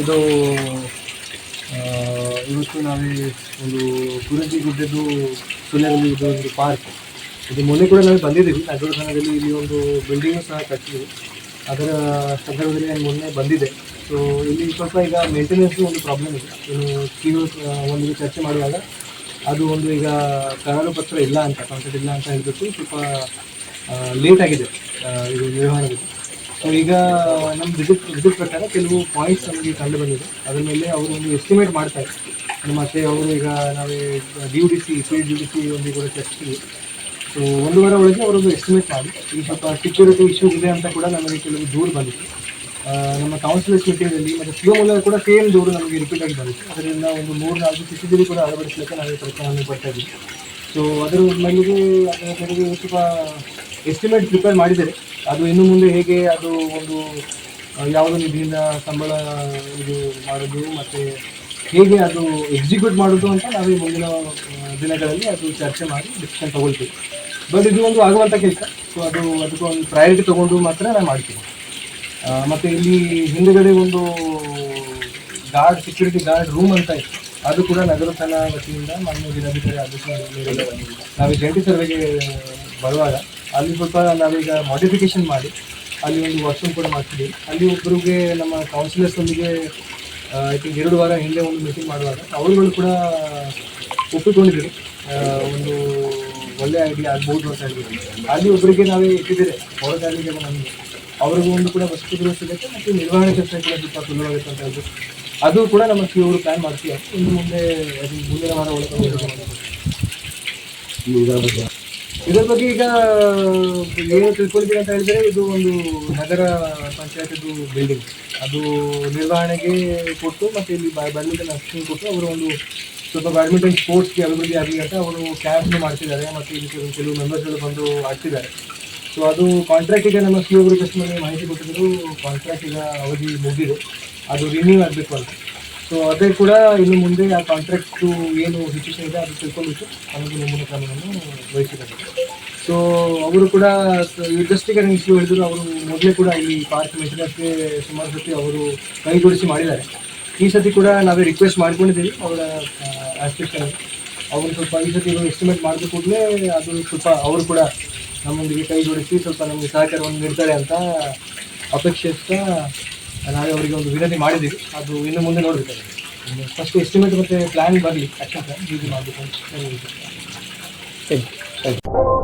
ಇದು ಇವತ್ತು ನಾವೇ ಒಂದು ಗುರುಜಿ ಗುಡ್ಡದ್ದು ಸುಳ್ಯದಲ್ಲಿ ಇದು ಒಂದು ಪಾರ್ಕ್ ಇದು ಮೊನ್ನೆ ಕೂಡ ನಾವು ಬಂದಿದ್ದೀವಿ. ನಗರದಲ್ಲಿ ಇಲ್ಲಿ ಒಂದು ಬಿಲ್ಡಿಂಗ್ ಸಹ ಕಟ್ಟಿದ್ವಿ. ಅದರ ಸಂದರ್ಭದಲ್ಲಿ ನಾನು ಮೊನ್ನೆ ಬಂದಿದೆ ಸೊ ಇಲ್ಲಿ ಸ್ವಲ್ಪ ಈಗ ಮೇಂಟೆನೆನ್ಸ್ ಒಂದು ಪ್ರಾಬ್ಲಮ್ ಇದೆ. ಇನ್ನು ಕ್ಯೂ ಒಂದು ಚರ್ಚೆ ಮಾಡುವಾಗ ಅದು ಒಂದು ಈಗ ಕರಾರು ಪತ್ರ ಇಲ್ಲ ಅಂತ ಕಾಂಟ್ರಾಕ್ಟ್ ಇಲ್ಲ ಅಂತ ಹೇಳಿಬಿಟ್ಟು ಸ್ವಲ್ಪ ಲೇಟ್ ಆಗಿದೆ ಇದು ನಿರ್ವಹಣೆಗೆ. ಸೊ ಈಗ ನಮ್ಮ ವಿಸಿಟ್ ವಿಸಿಟ್ ಪ್ರಕಾರ ಕೆಲವು ಪಾಯಿಂಟ್ಸ್ ನಮಗೆ ಕಂಡು ಬಂದಿದೆ. ಅದರ ಮೇಲೆ ಅವರು ಒಂದು ಎಸ್ಟಿಮೇಟ್ ಮಾಡ್ತಾರೆ ಮತ್ತು ಅವರು ಈಗ ನಾವೇ D D C P D D C ಒಂದು ಕೂಡ ಚರ್ಚಿಸಿದ್ವಿ ಸೊ ಒಂದು ವಾರ ಒಳಗೆ ಅವರೊಂದು ಎಸ್ಟಿಮೇಟ್ ಮಾಡಿ. ಈ ಸ್ವಲ್ಪ ಸೆಕ್ಯೂರಿಟಿ ಇಶ್ಯೂ ಇದೆ ಅಂತ ಕೂಡ ನಮಗೆ ಕೆಲವು ದೂರು ಬಂದಿತ್ತು ನಮ್ಮ ಕೌನ್ಸಿಲರ್ಸ್ ಮೀಟಿಂಗಲ್ಲಿ ಮತ್ತು ಮೂಲಕ ಕೂಡ ಸೇಮ್ ದೂರು ನಮಗೆ ರಿಪೀಟ್ ಆಗಿ ಬಂದಿತ್ತು ಅದರಿಂದ ಒಂದು ಮೂರು ನಾಲ್ಕು ಸಿ ಸಿ ಟಿ ಕೂಡ ಅಳವಡಿಸಲಿಕ್ಕೆ ನಾವು ಪ್ರಯತ್ನವನ್ನು ಪಡ್ತಾ ಇದ್ದೀವಿ. ಸೊ ಅದರ ಮೇಲೆ ಸ್ವಲ್ಪ ಎಸ್ಟಿಮೇಟ್ ಪ್ರಿಪೇರ್ ಮಾಡಿದ್ದೇವೆ ಅದು ಇನ್ನು ಮುಂದೆ ಹೇಗೆ ಅದು ಒಂದು ಯಾವ ಯಾವುದೋ ನಿಧಿಯಿಂದ ಸಂಬಳ ಇದು ಮಾಡೋದು ಮತ್ತು ಹೇಗೆ ಅದು ಎಕ್ಸಿಕ್ಯೂಟ್ ಮಾಡೋದು ಅಂತ ನಾವೇ ಮುಂದಿನ ದಿನಗಳಲ್ಲಿ ಅದು ಚರ್ಚೆ ಮಾಡಿ ಡಿಸಿಷನ್ ತೊಗೊಳ್ತೀವಿ. ಬಟ್ ಇದು ಒಂದು ಆಗುವಂಥ ಕೆಲಸ. ಸೊ ಅದು ಅದಕ್ಕೆ ಒಂದು ಪ್ರಯಾರಿಟಿ ತಗೊಂಡು ಮಾತ್ರ ನಾವು ಮಾಡ್ತೀವಿ ಮತ್ತು ಇಲ್ಲಿ ಹಿಂದುಗಡೆ ಒಂದು ಗಾರ್ಡ್ ಸೆಕ್ಯೂರಿಟಿ ಗಾರ್ಡ್ ರೂಮ್ ಅಂತ ಇತ್ತು. ಅದು ಕೂಡ ನಗರಸನ ವತಿಯಿಂದ ಮಾನ್ಯ ಜಿಲ್ಲಾಧಿಕಾರಿ ಮೇರೆಗೆ ನಾವು ಜಂಟಿ ಸರ್ವೆಗೆ ಬರುವಾಗ ಅಲ್ಲಿ ಸ್ವಲ್ಪ ನಾವೀಗ ಮಾಡಿಫಿಕೇಶನ್ ಮಾಡಿ ಅಲ್ಲಿ ಒಂದು ವಾಶ್ರೂಮ್ ಕೂಡ ಮಾಡ್ತೀವಿ. ಅಲ್ಲಿ ಒಬ್ಬರಿಗೆ ನಮ್ಮ ಕೌನ್ಸಿಲರ್ಸ್ ಒಂದಿಗೆ ಐ ಥಿಂಕ್ ಎರಡು ವಾರ ಹಿಂದೆ ಒಂದು ಮೀಟಿಂಗ್ ಮಾಡುವಾಗ ಅವರುಗಳು ಕೂಡ ಒಪ್ಪಿಕೊಂಡಿದ್ರು ಆ, ಒಂದು ಒಳ್ಳೆ ಐಡಿಯಾ ಆಗ್ಬೋದು ಅಂತ ಹೇಳಿದ್ರು ಅಲ್ಲಿ ಒಬ್ಬರಿಗೆ ನಾವೇ ಇಟ್ಟಿದ್ದೀರಿ. ಹೊರಗಾಲಿಗೆ ನಮಗೆ ಅವ್ರಿಗೂ ಒಂದು ಕೂಡ ವಸತಿಗಳು ಸಿಗುತ್ತೆ ಮತ್ತು ನಿರ್ವಹಣೆ ಕೆಲಸ ಕೂಡ ಸ್ವಲ್ಪ ಸುಲಭವಾಗುತ್ತೆ ಅಂತ ಅದು ಕೂಡ ನಮ್ಮ ಸಿ ಅವರು ಪ್ಲ್ಯಾನ್ ಮಾಡ್ತೀವಿ. ಇನ್ನು ಮುಂದೆ ಅದು ಮುಂದಿನ ವಾರ ಒಳಗೆ ಇದರ ಬಗ್ಗೆ ಈಗ, ಏನು ತಿಳ್ಕೊಳ್ತೀವಿ ಅಂತ ಹೇಳಿದ್ರೆ ಇದು ಒಂದು ನಗರ ಪಂಚಾಯತಿದು ಬಿಲ್ಡಿಂಗ್ ಅದು ನಿರ್ವಹಣೆಗೆ ಕೊಟ್ಟು ಮತ್ತು ಇಲ್ಲಿ ಬ್ಯಾಡ್ಮಿಂಟನ್ ಅಷ್ಟು ಕೊಟ್ಟು ಅವರು ಒಂದು ಸ್ವಲ್ಪ ಬ್ಯಾಡ್ಮಿಂಟನ್ ಸ್ಪೋರ್ಟ್ಸ್ಗೆ ಅಭಿವೃದ್ಧಿ ಆಗಲಿ ಅಂತ ಅವರು ಕ್ಯಾಂಪ್ನು ಮಾಡ್ತಿದ್ದಾರೆ ಮತ್ತು ಇಲ್ಲಿ ಕೆಲವು ಕೆಲವು ಮೆಂಬರ್ಸ್ಗಳು ಬಂದು ಆಡ್ತಿದ್ದಾರೆ ಸೊ ಅದು ಕಾಂಟ್ರಾಕ್ಟ್ ಈಗ ನಮ್ಮ ಸಿ ಅವರು ಜಸ್ಟ್ ಮಾಹಿತಿ ಕೊಟ್ಟಿದ್ರು ಕಾಂಟ್ರಾಕ್ಟ್ ಈಗ ಅವಧಿ ಮುಗಿದಿದೆ ಅದು ರಿನ್ಯೂ ಆಗಬೇಕು ಅಂತ. ಸೊ ಅದೇ ಕೂಡ ಇನ್ನು ಮುಂದೆ ಆ ಕಾಂಟ್ರಾಕ್ಟು ಏನು ಸಿಚುವೇಶನ್ ಇದೆ ಅದು ತಿಳ್ಕೊಂಡ್ಬಿಟ್ಟು ನಮಗೆ ಮುಂದಿನ ಕ್ರಮವನ್ನು ವಹಿಸಿದ್ದಾರೆ ಸೊ ಅವರು ಕೂಡ ನನಗೆ ಇಶ್ಯೂ ಹೇಳಿದ್ರು, ಅವರು ಮೊದಲೇ ಕೂಡ ಇಲ್ಲಿ ಪಾರ್ಕ್ ಮೇಂಟೆನೆನ್ಸ್ಗೆ ಸುಮಾರು ಸತಿ ಅವರು ಕೈ ಜೋಡಿಸಿ ಮಾಡಿದ್ದಾರೆ. ಈ ಸತಿ ಕೂಡ ನಾವೇ ರಿಕ್ವೆಸ್ಟ್ ಮಾಡ್ಕೊಂಡಿದ್ದೀವಿ, ಅವರ ಆಸ್ಪೆಕ್ಟ್ ಅವರು ಸ್ವಲ್ಪ ಈ ಸತಿ ಎಸ್ಟಿಮೇಟ್ ಮಾಡಿದ ಕೂಡಲೇ ಅದು ಸ್ವಲ್ಪ ಅವರು ಕೂಡ ನಮ್ಮೊಂದಿಗೆ ಕೈ ಜೋಡಿಸಿ ಸ್ವಲ್ಪ ನಮಗೆ ಸಹಕಾರವನ್ನು ನೀಡ್ತಾರೆ ಅಂತ ಅಪೇಕ್ಷಿಸ್ತಾ ನಾವೇ ಅವರಿಗೆ ಒಂದು ವಿನಂತಿ ಮಾಡಿದ್ದೀವಿ. ಅದು ಇನ್ನು ಮುಂದೆ ನೋಡಬೇಕಾಗಿದೆ ಫಸ್ಟ್ ಎಸ್ಟಿಮೇಟ್ ಮತ್ತು ಪ್ಲ್ಯಾನ್ ಬರಲಿ. ಆ್ಯಕ್ಷನ್ ಪ್ಲ್ಯಾನ್ ಹೀಗೆ ಮಾಡಬೇಕು ಅಂತ ಥ್ಯಾಂಕ್ ಯು